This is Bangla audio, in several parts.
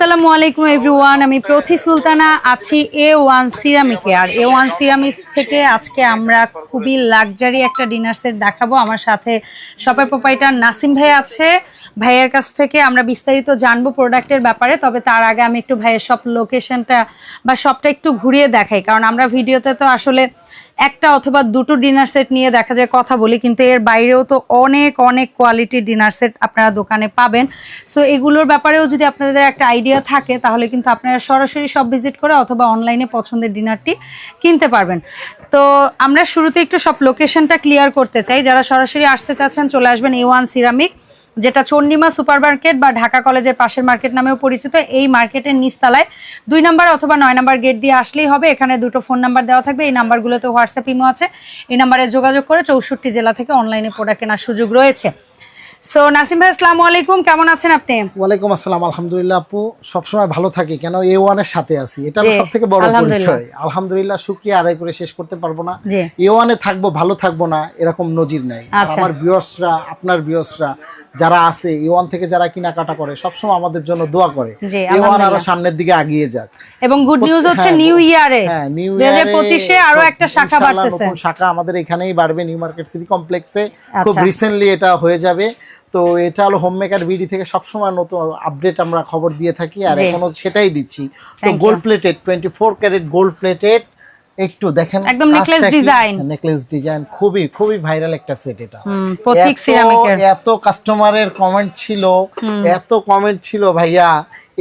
আসসালামু আলাইকুম এভরিওয়ান আমি প্রথি সুলতানা আছি এ ওয়ান সিরামিকে। আর এ ওয়ান সিরামিক থেকে আজকে আমরা খুবই লাক্সারি একটা ডিনার সেট দেখাবো। আমার সাথে শপের প্রোপাইটার নাসিম ভাই আছে। ভাইয়ের কাছ থেকে আমরা বিস্তারিত জানব প্রোডাক্টের ব্যাপারে। তবে তার আগে আমি একটু ভাইয়ের সব লোকেশনটা বা সবটা একটু ঘুরিয়ে দেখাই। কারণ আমরা ভিডিওতে তো আসলে একটা অথবা দুটো ডিনার সেট নিয়ে দেখা যায়, কথা বলি, কিন্তু এর বাইরেও তো অনেক অনেক কোয়ালিটির ডিনার সেট আপনারা দোকানে পাবেন। সো এগুলোর ব্যাপারেও যদি আপনাদের একটা আইডিয়া থাকে, তাহলে কিন্তু আপনারা সরাসরি সব ভিজিট করে অথবা অনলাইনে পছন্দের ডিনারটি কিনতে পারবেন। তো, আমরা শুরুতে একটু সব লোকেশনটা ক্লিয়ার করতে চাই। যারা সরাসরি আসতে চাচ্ছেন, চলে আসবেন এ ওয়ান সিরামিক যেটা চন্ডিমা সুপার মার্কেট বা ঢাকা কলেজের পাশের মার্কেট নামেও পরিচিত, এই মার্কেটের নিচতলায় দুই নাম্বার অথবা নয় নাম্বার গেট দিয়ে আসলেই হবে। এখানে দুটো ফোন নাম্বার দেওয়া থাকবে, এই নাম্বারগুলোতে হোয়াটসঅ্যাপ ইমো আছে। এই নাম্বারে যোগাযোগ করে চৌষট্টি জেলা থেকে অনলাইনে প্রোডাক্ট কেনার সুযোগ রয়েছে। সো নাসিম ভাই আসসালামু আলাইকুম। কেমন আছেন আপনি? ওয়ালাইকুম আসসালাম। আলহামদুলিল্লাহ আপু সবসময় ভালো থাকি। কেন এ ওয়ানের সাথে আছি? এটা জি, সব থেকে বড় পরিচয়। আলহামদুলিল্লাহ শুক্রিয়া। আদায় করে শেষ করতে পারব না। এ ওয়ানে থাকব ভালো থাকব না এরকম নজির নাই। আচ্ছা। আমার বিয়সরা আপনার বিয়সরা যারা আছে এ ওয়ান থেকে যারা কেনাকাটা করে সবসময় আমাদের জন্য দোয়া করে। এ ওয়ান আরও সামনের দিকে আগিয়ে যাক। এবং গুড নিউজ হচ্ছে নিউ ইয়ারে হ্যাঁ নিউ দুই হাজার পঁচিশে আরও একটা শাখা বাড়তেছে। নতুন শাখা আমাদের এখানেই বাড়বে। নিউ মার্কেট সিটি কমপ্লেক্সে খুব। রিসেন্টলি এটা হয়ে যাবে। তো এটা হলো হোম মেকার বিডি থেকে সবসময় নতুন আপডেট আমরা খবর দিয়ে থাকি আর এখনও সেটাই দিচ্ছি। তো gold plated twenty four carat gold plated একটু দেখেন একদম necklace design। নেকলেস ডিজাইন খুবই খুবই ভাইরাল একটা সেট এটা। প্রতীক সিরামিকের এত কাস্টমারের কমেন্ট ছিল এত কমেন্ট ছিল ভাইয়া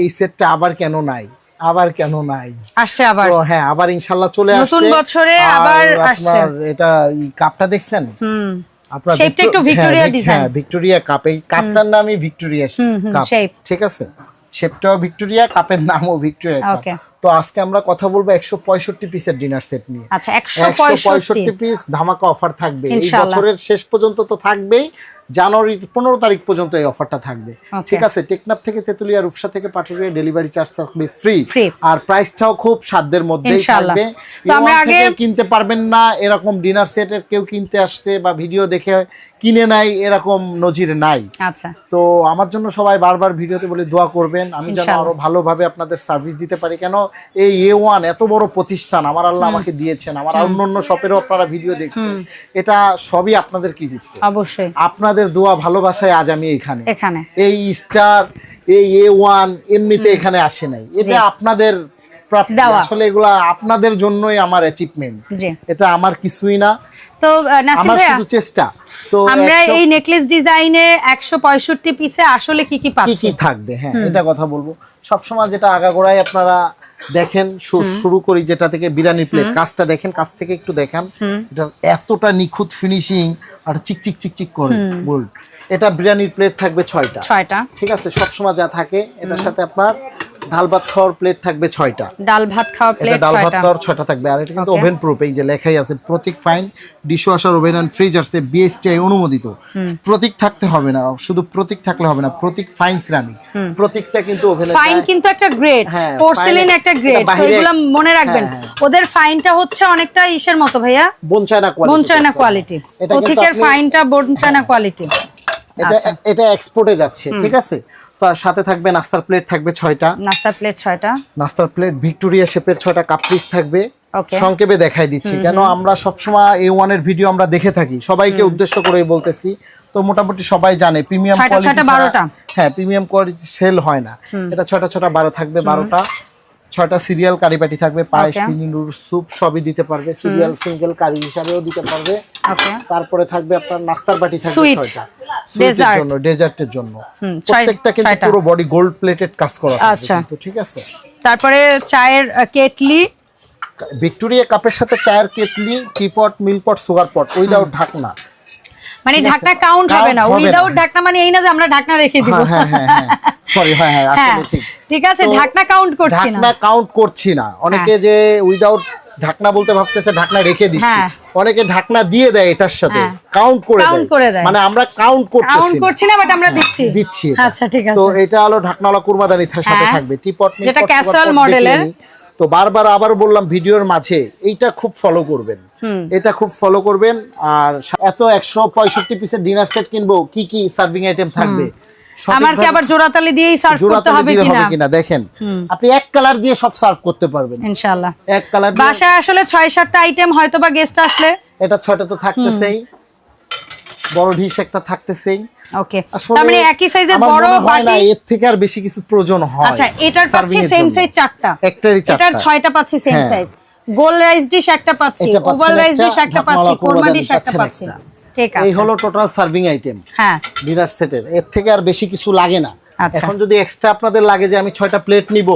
এই সেটটা আবার কেন নাই? আবার কেন নাই? আসছে আবার। তো হ্যাঁ আবার ইনশাল্লাহ চলে আসছে। নতুন বছরে আবার আসছে। এটা এই কাপটা দেখছেন? হুম। আপনার Shape একটু ভিক্টোরিয়া হ্যাঁ, হ্যাঁ ভিক্টোরিয়া কাপ এই কাপটার নামই ভিক্টোরিয়া হুম, হুম, কাপ ঠিক আছে? শেপটাও ভিক্টোরিয়া কাপের নামও ভিক্টোরিয়া কাপ তো আজকে আমরা কথা বলব একশো পঁয়ষট্টি পিসের ডিনার সেট নিয়ে। আচ্ছা একশো পঁয়ষট্টি। পঁয়ষট্টি পিস ধামাকা অফার থাকবে। এই বছরের শেষ পর্যন্ত তো থাকবেই। জানুয়ারির পনেরো তারিখ পর্যন্ত এই অফারটা থাকবে। ঠিক আছে টেকনাফ থেকে তেতুলিয়া রূপসা থেকে পাটুরিয়া ডেলিভারি চার্জ থাকবে ফ্রি আর প্রাইসটাও খুব সাধ্যের মধ্যেই থাকবে। তো আমরা E1 আগে- কিনতে পারবেন না এরকম ডিনার সেটের কেউ কিনতে আসতে বা ভিডিও দেখে কিনে নাই এরকম নজির নাই। আচ্ছা। তো আমার জন্য সবাই বারবার ভিডিওতে বলে দোয়া করবেন। আমি যেন আরও ভালোভাবে আপনাদের সার্ভিস দিতে পারি। কেন এই এ ওয়ান এত বড় প্রতিষ্ঠান আমার আল্লাহ আমাকে দিয়েছেন। আমার অন্য অন্য শপেরও আপনারা ভিডিও দেখছেন। এটা সবই আপনাদের কি কৃতিত্ব। অবশ্যই। আপনাদের দোয়া ভালোবাসায় আজ আমি এখানে। এখানে। এই স্টার এই এ ওয়ান এমনিতে এখানে আসে নাই। এটা আপনাদের আসলে এগুলা আপনাদের জন্যই আমার অ্যাচিভমেন্ট এটা আমার কিছুই না। তো আমার শুধু চেষ্টা। তো আমরা এই নেকলেস ডিজাইনে একশো পঁয়ষট্টি পিসে আসলে কি কি কি পাচ্ছি? কি থাকবে? হ্যাঁ এটা কথা বলব। সবসময় যেটা আগাগোড়ায় আপনারা দেখেন শুরু করি যেটা থেকে বিরিয়ানির প্লেট কাজটা দেখেন কাজ থেকে একটু দেখেন। এটা এতটা নিখুঁত ফিনিশিং আর চিকচিক চিকচিক করে গোল্ড এটা বিরিয়ানির প্লেট থাকবে ছয়টা। ছয়টা। ঠিক আছে? সবসময় যা থাকে এটার সাথে আপনার ডাল ভাত খাওয়ার প্লেট থাকবে ছয়টা। ডাল ভাত খাওয়া প্লেট ডাল ভাত খাওয়ার ছয়টা থাকবে। আর এটা কিন্তু ওভেন প্রুফ এই যে লেখাই আছে Protik fine dishwasher oven and ফ্রিজার্সে BSTI অনুমোদিত। প্রতীক থাকতে হবে না শুধু প্রতীক থাকলে হবে না প্রতীক ফাইন সিরামিক প্রতীকটা কিন্তু ওভেনে ফাইন কিন্তু একটা গ্রেড হ্যাঁ, পোর্সেলিন একটা গ্রেড এগুলো মনে রাখবেন। হ্যাঁ, ওদের ফাইনটা হচ্ছে অনেকটা ইসের মতো ভাইয়া। বনচায়না কোয়ালিটি বনচায়না কোয়ালিটি প্রতীকের ফাইনটা বনচায়না কোয়ালিটি এটা এটা এক্সপোর্টে যাচ্ছে ঠিক আছে? তার সাথে থাকবে নাস্তার প্লেট থাকবে ছয়টা। নাস্তার প্লেট ছয়টা। নাস্তার প্লেট ভিক্টোরিয়া শেপের ছয়টা কাপ পিস থাকবে। সংক্ষেপে দেখাই দিচ্ছি কেন আমরা সবসময় এ ওয়ানের ভিডিও আমরা দেখে থাকি। সবাইকে উদ্দেশ্য করে বলতেছি। তো মোটামুটি সবাই জানে প্রিমিয়াম কোয়ালিটি হ্যাঁ প্রিমিয়াম কোয়ালিটি সেল হয় না। এটা ছয়টা ছয়টা বারো থাকবে বারোটা। ছয়টা সিরিয়াল কারি বাটি থাকবে পায়েস. ফিনিনুর স্যুপ সবই দিতে পারবে। সিরিয়াল সিঙ্গেল কারি হিসাবেও দিতে পারবে। তারপরে থাকবে আপনার নাস্তার বাটি থাকবে ছয়টা। সুইটের জন্য ডেজার্টের জন্য। প্রত্যেকটা কিন্তু পুরো বডি গোল্ড প্লেটেড কাজ করা আচ্ছা। ঠিক আছে? তারপরে চায়ের কেটলি। ভিক্টোরিয়া কাপের সাথে চায়ের kettle teapot milk pot sugar pot without ঢাকনা। মানে ঢাকনা কাউন্ট হবে না। উইদাউট ঢাকনা মানে এই না যে আমরা ঢাকনা রেখে দিব। হ্যাঁ হ্যাঁ হ্যাঁ সরি হ্যাঁ হ্যাঁ হ্যাঁ আসলে ঠিক। ঠিক আছে ঢাকনা কাউন্ট করছি না। ঢাকনা কাউন্ট করছি না। অনেকে যে উইদাউট ঢাকনা বলতে ভাবতেছে ঢাকনা রেখে দিচ্ছি। অনেকে ঢাকনা দিয়ে দেয় এটার সাথে হ্যাঁ। কাউন্ট করে দেয়। মানে আমরা কাউন্ট কাউন্ট করতেছি না। করছি না বাট আমরা দিচ্ছি। দিচ্ছি আচ্ছা ঠিক আছে। তো এটা হলো ঢাকনাওয়ালা কুরবাদানি সাথে হ্যাঁ। থাকবে। টিপট যেটা casserole মডেলের। তো বারবার আবার বললাম ভিডিওর মাঝে এইটা খুব ফলো করবেন। এটা খুব ফলো করবেন। আর এত একশো পঁয়ষট্টি পিসের ডিনার সেট কিনবো কি কি সার্ভিং আইটেম থাকবে? আমার কি আবার জোড়াতালি দিয়েই সার্ভ করতে হবে কিনা? দেখেন আপনি এক কালার দিয়ে সব সার্ভ করতে পারবেন। ইনশাআল্লাহ। এক কালার বাসায় আসলে ছয় সাতটা আইটেম হয়তো বা গেস্ট আসলে। এটা তো থাকতেছেই। বড় ডিশ একটা থাকতেছেই। ওকে। তার মানে একই সাইজের বড় হয় বাটি এর থেকে আর বেশি কিছু প্রয়োজন হয় আচ্ছা এটার পাচ্ছি সেম। সাইজ চারটা। একটারই চারটা। এটার ছয়টা পাচ্ছি সেম হ্যাঁ। সাইজ গোল রাইস ডিশ একটা পাচ্ছি। ওভার রাইস ডিশ একটা পাচ্ছি কোরমা ডিশ একটা পাচ্ছি। এই হলো টোটাল সার্ভিং আইটেম হ্যাঁ। ডিনার সেটের এর থেকে আর বেশি কিছু লাগে না। আচ্ছা। এখন যদি এক্সট্রা আপনাদের লাগে যে আমি ছয়টা প্লেট নিব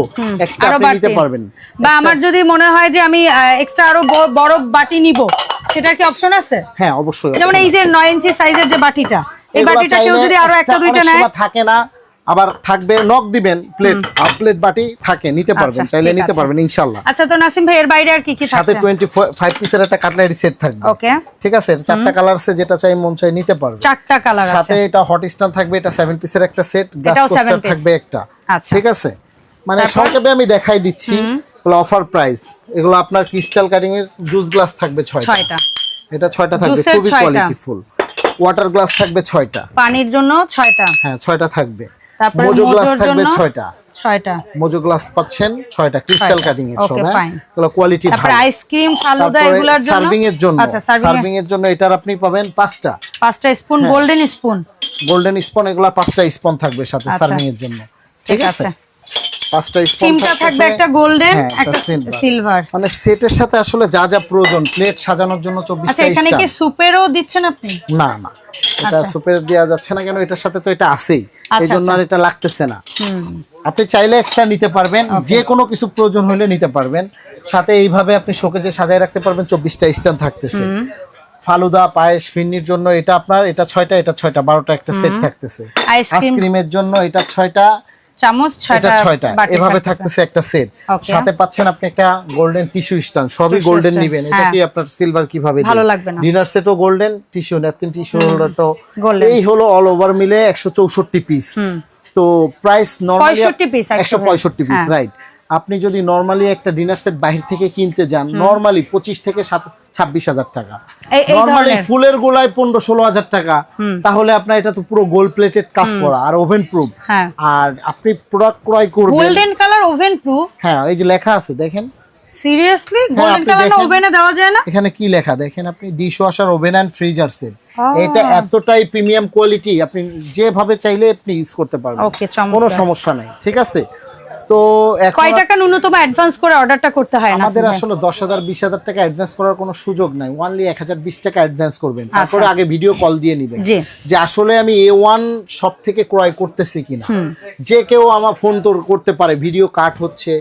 এক্সট্রা আপনি নিতে পারবেন। বা আমার যদি মনে হয় যে আমি এক্সট্রা আরও বড় বাটি নিব সেটার কি অপশন আছে? হ্যাঁ অবশ্যই যেমন এই যে নয় ইঞ্চি সাইজের যে বাটিটা এই বাটিটা কেউ যদি আরও একটা দুইটা নেয়? থাকে না। আবার থাকবে নক দিবেন প্লেট আর প্লেট বাটি থাকে নিতে পারবেন আচ্ছা, চাইলে নিতে পারবেন ইনশাল্লাহ আচ্ছা তো নাসিম ভাই এর বাইরে আর কি কি সাথে থাকছে? টোয়েন্টি ফাইভ পিসের একটা কাটলারি সেট থাকবে। ওকে। ঠিক আছে? চারটা কালার আছে যেটা চাই মন চাই নিতে পারবে চারটা কালার আছে। সাথে এটা হট স্টার থাকবে এটা সেভেন পিসের একটা সেট গ্লাস কোস্টার থাকবে একটা। আচ্ছা। ঠিক আছে? মানে? সংক্ষেপে আমি দেখাই দিচ্ছি এগুলো অফার প্রাইস এগুলো আপনার ক্রিস্টাল কাটিং এর জুস গ্লাস থাকবে ছয়টা। ছয়টা। এটা ছয়টা থাকবে খুবই। কোয়ালিটিফুল ওয়াটার গ্লাস থাকবে ছয়টা। পানির জন্য ছয়টা। হ্যাঁ ছয়টা থাকবে। তারপরে মোজো গ্লাস থাকবে জন্য? ছয়টা। ছয়টা। মোজো গ্লাস পাচ্ছেন 6টা ক্রিস্টাল কাটিং এর সব হ্যাঁ? তাহলে কোয়ালিটি তারপর আইসক্রিম ফালুদা এগুলোর জন্য। সার্ভিং এর জন্য। আচ্ছা সার্ভিং এর জন্য এটার আপনি পাবেন পাঁচটা। পাঁচটা spoon. Golden spoon golden spoon এগুলা পাঁচটা স্পন থাকবে সাথে আচ্ছা। সার্ভিং এর জন্য। ঠিক আছে। পাঁচটা থাকবে একটা গোল্ডেন হ্যাঁ, একটা সিলভার মানে সেটের সাথে আসলে যা যা প্রয়োজন প্লেট সাজানোর জন্য আচ্ছা এখানে কি সুপেরও দিচ্ছেন আপনি? না না। এটা আচ্ছা। সুপের দেওয়া যাচ্ছে না কেন এটার সাথে তো এটা আছেই। আচ্ছা, এই জন্য আচ্ছা। আর এটা লাগতেছে না। আপনি চাইলে এক্সট্রা নিতে পারবেন যে কোনো কিছু প্রয়োজন হলে নিতে পারবেন। সাথে এইভাবে আপনি শোকেজে সাজায় রাখতে পারবেন চব্বিশটা স্ট্যান্ড থাকতেছে। ফালুদা পায়েস ফিরনির জন্য এটা আপনার এটা ছয়টা এটা ছয়টা বারোটা একটা সেট থাকতেছে। আইসক্রিমের জন্য এটা ছয়টা চামচ ছয়টা ছয়টা। এভাবে থাকতেছে। থাকতেছে একটা সেট সাথে পাচ্ছেন আপনি একটা গোল্ডেন টিস্যু স্ট্যান্ড সবই গোল্ডেন নিবেন এটা হ্যাঁ। কি আপনার সিলভার কীভাবে ভালো লাগবে না। ডিনার সেটও গোল্ডেন টিস্যু ন্যাপকিন টিস্যু হোল্ডারটাও এই হলো অল ওভার মিলে একশো চৌষট্টি পিস তো প্রাইস নর্মালি 65 একশো পঁয়ষট্টি পিস। রাইট আপনি যদি নর্মালি একটা ডিনার সেট বাহির থেকে কিনতে যান নর্মালি পঁচিশ থেকে সাত ছাব্বিশ হাজার টাকা। নর্মালি ফুলের গোলায় পনেরো ষোলো হাজার টাকা। তাহলে আপনার এটা তো পুরো গোল্ড প্লেটেড কাজ করা আর ওভেন প্রুফ হ্যাঁ। আর আপনি প্রোডাক্ট ক্রয় করবেন গোল্ডেন কালার ওভেন প্রুফ হ্যাঁ এই যে লেখা আছে দেখেন। Seriously golden colour. ওভেনে দেওয়া যায় না? এখানে কি লেখা? দেখেন আপনি dishwasher oven and freezer set এটা এতটাই প্রিমিয়াম কোয়ালিটি আপনি যেভাবে চাইলে আপনি ইউজ করতে পারবেন। কোনো সমস্যা নাই ঠিক আছে? তো কয় টাকা ন্যূনতম অ্যাডভান্স করে অর্ডারটা করতে হয় না আমাদের আসলে দশ হাজার বিশ হাজার টাকা অ্যাডভান্স করার কোনো সুযোগ নাই। ওয়ানলি এক হাজার বিশ টাকা অ্যাডভান্স করবেন। তারপরে আগে ভিডিও কল দিয়ে নিবেন। আচ্ছা। যে আসলে আমি এ ওয়ান সব থেকে ক্রয় করতেছি কিনা। যে কেউ আমার ফোন তোর করতে পারে ভিডিও কাট হচ্ছে।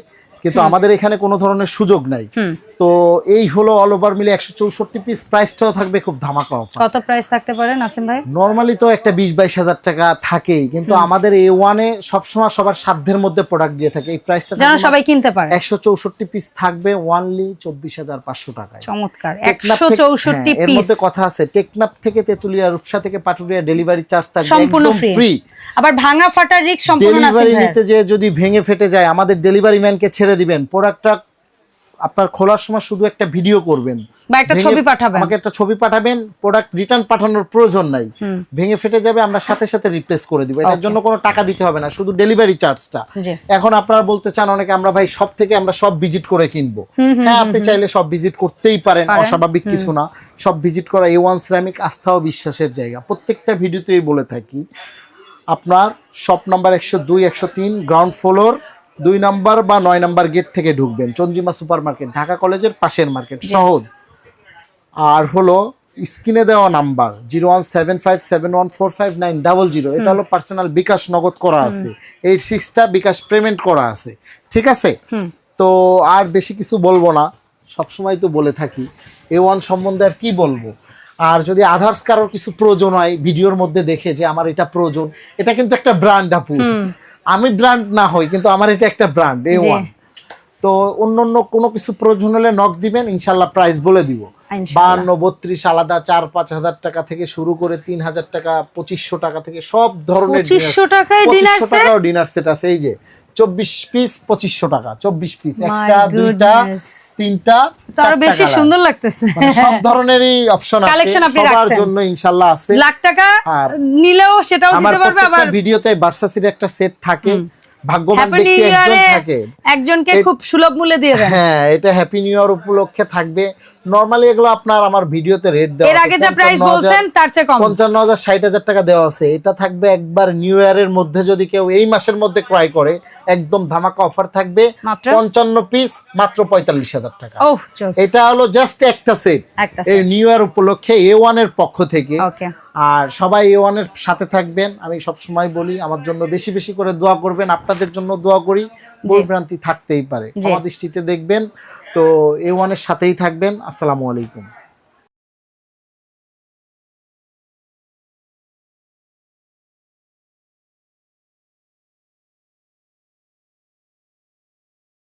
কিন্তু আমাদের এখানে কোনো ধরনের সুযোগ নাই। তো এই হলো অল ওভার মিলে একশো চৌষট্টি পিস প্রাইসটাও থাকবে খুব ধামাকা অফার কত প্রাইস থাকতে পারে নাসিম ভাই? নর্মালি তো একটা বিশ বাইশ হাজার টাকা থাকেই কিন্তু আমাদের এ ওয়ানে সবসময় সবার সাধ্যের মধ্যে প্রোডাক্ট দিয়ে থাকে। এই প্রাইসটা যেন সবাই কিনতে পারে। একশো চৌষট্টি পিস থাকবে ওয়ানলি চব্বিশ হাজার পাঁচশো টাকায়। চমৎকার একশো চৌষট্টি হ্যাঁ, এর মধ্যে কথা আছে টেকনাফ থেকে তেতুলিয়া রূপসা থেকে পাটুরিয়া ডেলিভারি চার্জ থাকবে সম্পূর্ণ ফ্রি আবার ভাঙা ফাটার রিস্ক সম্পূর্ণ ডেলিভারি নিতে যে যদি ভেঙে ফেটে যায় আমাদের ডেলিভারি ম্যানকে ছেড়ে দিবেন প্রোডাক্টটা আপনার খোলার সময় শুধু একটা ভিডিও করবেন। বা একটা ছবি পাঠাবেন। আমাকে একটা ছবি পাঠাবেন প্রোডাক্ট রিটার্ন পাঠানোর প্রয়োজন নাই। ভেঙে ফেটে যাবে আমরা সাথে সাথে রিপ্লেস করে দিব। এটার জন্য কোনো টাকা দিতে হবে না শুধু ডেলিভারি চার্জটা এখন আপনারা বলতে চান অনেকে আমরা ভাই সব থেকে আমরা সব ভিজিট করে কিনবো। হ্যাঁ আপনি চাইলে সব ভিজিট করতেই পারেন পারেন। অস্বাভাবিক কিছু না। সব ভিজিট করা এ ওয়ান সিরামিক আস্থা ও বিশ্বাসের জায়গা। প্রত্যেকটা ভিডিওতেই বলে থাকি আপনার শপ নাম্বার একশো দুই একশো তিন গ্রাউন্ড ফ্লোর দুই নাম্বার বা নয় নাম্বার গেট থেকে ঢুকবেন। চন্দ্রিমা সুপার মার্কেট ঢাকা কলেজের পাশের মার্কেট। সহজ। আর হলো স্ক্রিনে দেওয়া number zero one seven five seven one four five nine double zero. এটা হলো পার্সোনাল বিকাশ নগদ করা আছে। এইট সিক্সটা বিকাশ পেমেন্ট করা আছে। ঠিক আছে? তো আর বেশি কিছু বলব না। সবসময় তো বলে থাকি। এ ওয়ান সম্বন্ধে আর কি বলব? আর যদি আধার্স কারোর কিছু প্রয়োজন হয় ভিডিওর মধ্যে দেখে যে আমার এটা প্রয়োজন এটা কিন্তু একটা ব্র্যান্ড আপু। আমি ব্র্যান্ড না হই কিন্তু আমার এটা একটা ব্র্যান্ড এ ওয়ান তো অন্য অন্য কোনো কিছু প্রয়োজন হলে নক দিবেন ইনশাল্লাহ প্রাইস বলে দিব। বান্ন বত্রিশ আলাদা চার পাঁচ হাজার টাকা থেকে শুরু করে তিন হাজার টাকা পঁচিশশো টাকা থেকে সব ধরনের পঁচিশশো টাকায় টাকাও ডিনার সেট আছে এই যে। চব্বিশ পিস পঁচিশশো টাকা চব্বিশ পিস একটা দুইটা তিনটা বেশি সুন্দর লাগতেছে। মানে সব ধরনেরই অপশন আছে সবার জন্য ইনশাল্লাহ আছে। লাখ টাকা নিলেও সেটাও দিতে পারবে আবার ভিডিওতে ভার্সাসির একটা সেট থাকে ভাগ্যবান ব্যক্তি একজন থাকে। একজনকে খুব সুলভ মূল্যে দিয়ে দেন। হ্যাঁ এটা হ্যাপি নিউ ইয়ার উপলক্ষে থাকবে। নরমালি এগুলো আপনার আমার ভিডিওতে রেট দেওয়া এর আগে যা প্রাইস বলছেন তার চেয়ে কম। পঞ্চান্ন হাজার ষাট হাজার টাকা দেওয়া আছে। এটা থাকবে একবার নিউ ইয়ারের মধ্যে যদি কেউ এই মাসের মধ্যে ক্রয় করে একদম ধামাকা অফার থাকবে মাত্র? পঞ্চান্ন পিস মাত্র পঁয়তাল্লিশ হাজার টাকা। ওহ জাস্ট এটা হলো জাস্ট একটা সেট একটা এই নিউ ইয়ার উপলক্ষে এ ওয়ানের পক্ষ থেকে ওকে আর সবাই এ ওয়ানের সাথে থাকবেন। আমি সব সময় বলি আমার জন্য বেশি বেশি করে দোয়া করবেন আপনাদের জন্য দোয়া করি। ভুলভ্রান্তি থাকতেই পারে। আমার দৃষ্টিতে দেখবেন। তো এ ওয়ানের সাথেই থাকবেন। আসসালামু আলাইকুম।